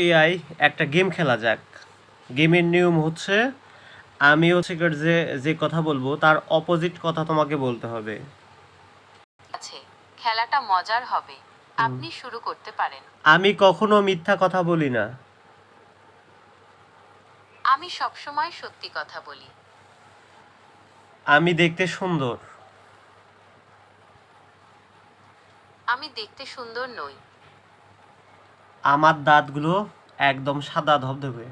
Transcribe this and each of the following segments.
AI একটা game খেলা যাক। গেমের নিয়ম হচ্ছে আমি হচ্ছে যে যে কথা বলব তার অপোজিট কথা তোমাকে বলতে হবে। আছে খেলাটা মজার হবে। আপনি শুরু করতে পারেন। আমি কখনো মিথ্যা কথা বলি না। আমি সবসময় সত্যি কথা বলি। আমি দেখতে সুন্দর। আমি দেখতে সুন্দর নই। আমার দাঁতগুলো একদম সাদা ধবধবে।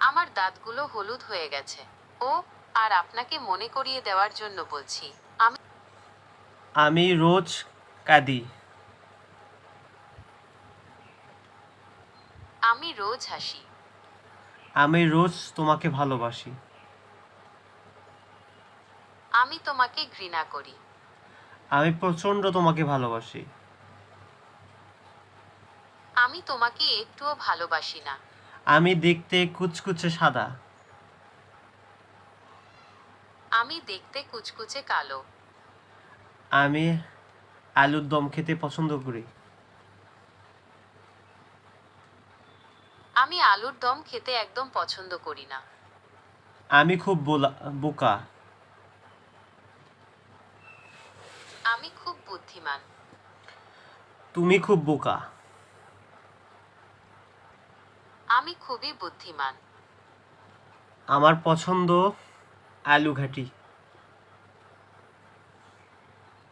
আমার দাঁতগুলো হলুদ হয়ে গেছে। ও আর আপনাকে মনে করিয়ে দেওয়ার জন্য বলছি আমি আমি রোজ কাঁদি। আমি রোজ হাসি। আমি রোজ তোমাকে ভালোবাসি। আমি তোমাকে ঘৃণা করি। আমি প্রচণ্ড তোমাকে ভালোবাসি। আমি তোমাকে একটুও ভালোবাসি না। আমি দেখতে কুচকুচে সাদা। আমি দেখতে কুচকুচে কালো। আমি আলুর দম খেতে পছন্দ করি। আমি আলুর দম খেতে একদম পছন্দ করি না। আমি খুব বোলা বোকা আমি খুব বুদ্ধিমান। তুমি খুব বোকা। আমি খুবই বুদ্ধিমান। আমার পছন্দ আলু ঘাটি।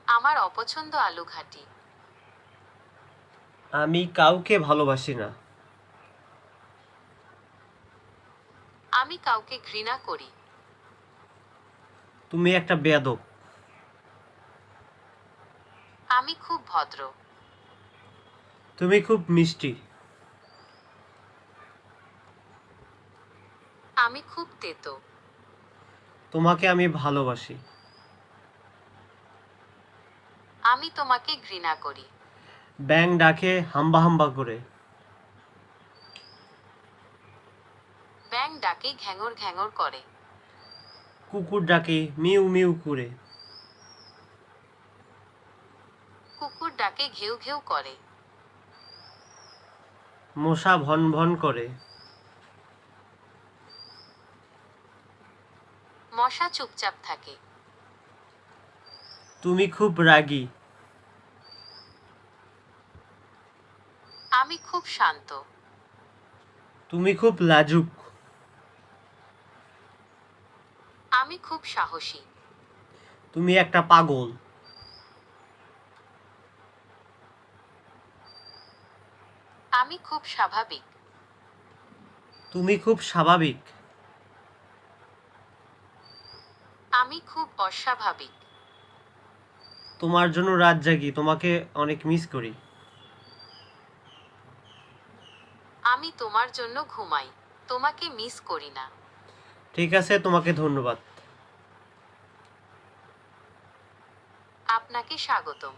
আমার অপছন্দ আলু ঘাটি। আমি কাউকে ভালোবাসি না। আমি কাউকে ঘৃণা করি। তুমি একটা বেয়াদব। আমি খুব ভদ্র। তুমি খুব মিষ্টি। আমি খুব তেতো। তোমাকে আমি ভালোবাসি। আমি তোমাকে ঘৃণা করি। ব্যাং ডাকে হাম্বা হাম্বা করে। ব্যাং ডাকে ঘ্যাঙর ঘ্যাঙর করে। কুকুর ডাকে মিউ মিউ করে কুকুর ডাকে ঘেউ ঘেউ করে। মশা ভন ভন করে। মশা চুপচাপ থাকে। তুমি খুব রাগী। আমি খুব শান্ত। তুমি খুব লাজুক। আমি খুব সাহসী। তুমি একটা পাগল আমি খুব স্বাভাবিক। তুমি খুব স্বাভাবিক। আমি খুব অস্বাভাবিক। তোমার জন্য রাত জাগি তোমাকে অনেক মিস করি। আমি তোমার জন্য ঘুমাই তোমাকে মিস করি না। ঠিক আছে তোমাকে ধন্যবাদ। আপনাকে স্বাগতম।